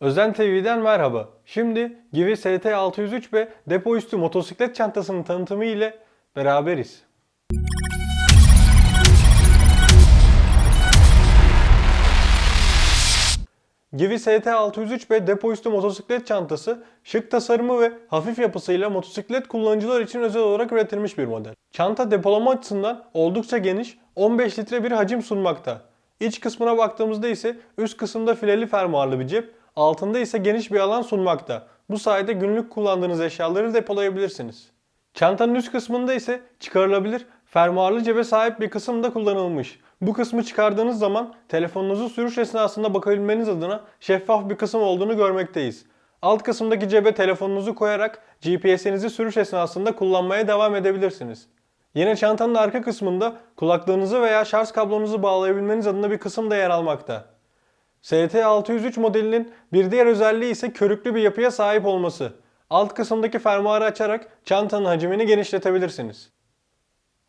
Özen TV'den merhaba. Şimdi Givi ST603 ve depo üstü motosiklet çantasının tanıtımı ile beraberiz. Givi ST603 ve depo üstü motosiklet çantası şık tasarımı ve hafif yapısıyla motosiklet kullanıcılar için özel olarak üretilmiş bir model. Çanta depolama açısından oldukça geniş 15 litre bir hacim sunmakta. İç kısmına baktığımızda ise üst kısımda fileli fermuarlı bir cep, altında ise geniş bir alan sunmakta. Bu sayede günlük kullandığınız eşyaları depolayabilirsiniz. Çantanın üst kısmında ise çıkarılabilir fermuarlı cebe sahip bir kısım da kullanılmış. Bu kısmı çıkardığınız zaman telefonunuzu sürüş esnasında bakabilmeniz adına şeffaf bir kısım olduğunu görmekteyiz. Alt kısımdaki cebe telefonunuzu koyarak GPS'inizi sürüş esnasında kullanmaya devam edebilirsiniz. Yine çantanın arka kısmında kulaklığınızı veya şarj kablonuzu bağlayabilmeniz adına bir kısım da yer almakta. ST603 modelinin bir diğer özelliği ise körüklü bir yapıya sahip olması. Alt kısımdaki fermuarı açarak çantanın hacmini genişletebilirsiniz.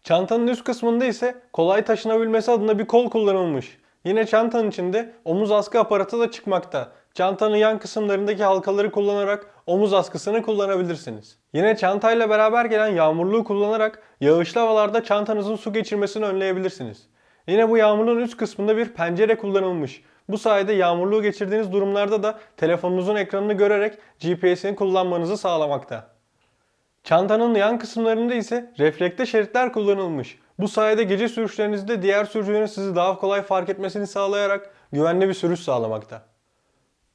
Çantanın üst kısmında ise kolay taşınabilmesi adına bir kol kullanılmış. Yine çantanın içinde omuz askı aparatı da çıkmakta. Çantanın yan kısımlarındaki halkaları kullanarak omuz askısını kullanabilirsiniz. Yine çantayla beraber gelen yağmurluğu kullanarak yağışlı havalarda çantanızın su geçirmesini önleyebilirsiniz. Yine bu yağmurluğun üst kısmında bir pencere kullanılmış. Bu sayede yağmurluğu geçirdiğiniz durumlarda da telefonunuzun ekranını görerek GPS'ini kullanmanızı sağlamakta. Çantanın yan kısımlarında ise reflekte şeritler kullanılmış. Bu sayede gece sürüşlerinizde diğer sürücülerin sizi daha kolay fark etmesini sağlayarak güvenli bir sürüş sağlamakta.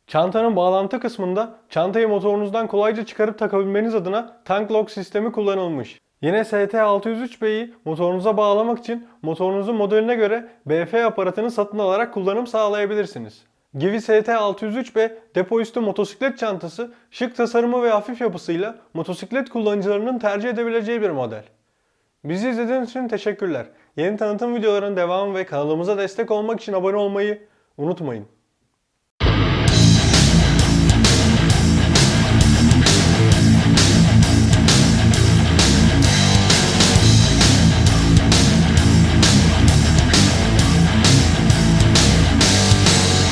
Çantanın bağlantı kısmında çantayı motorunuzdan kolayca çıkarıp takabilmeniz adına tank lock sistemi kullanılmış. Yine ST603B'yi motorunuza bağlamak için motorunuzun modeline göre BF aparatını satın alarak kullanım sağlayabilirsiniz. Givi ST603B depo üstü motosiklet çantası şık tasarımı ve hafif yapısıyla motosiklet kullanıcılarının tercih edebileceği bir model. Bizi izlediğiniz için teşekkürler. Yeni tanıtım videolarının devamı ve kanalımıza destek olmak için abone olmayı unutmayın.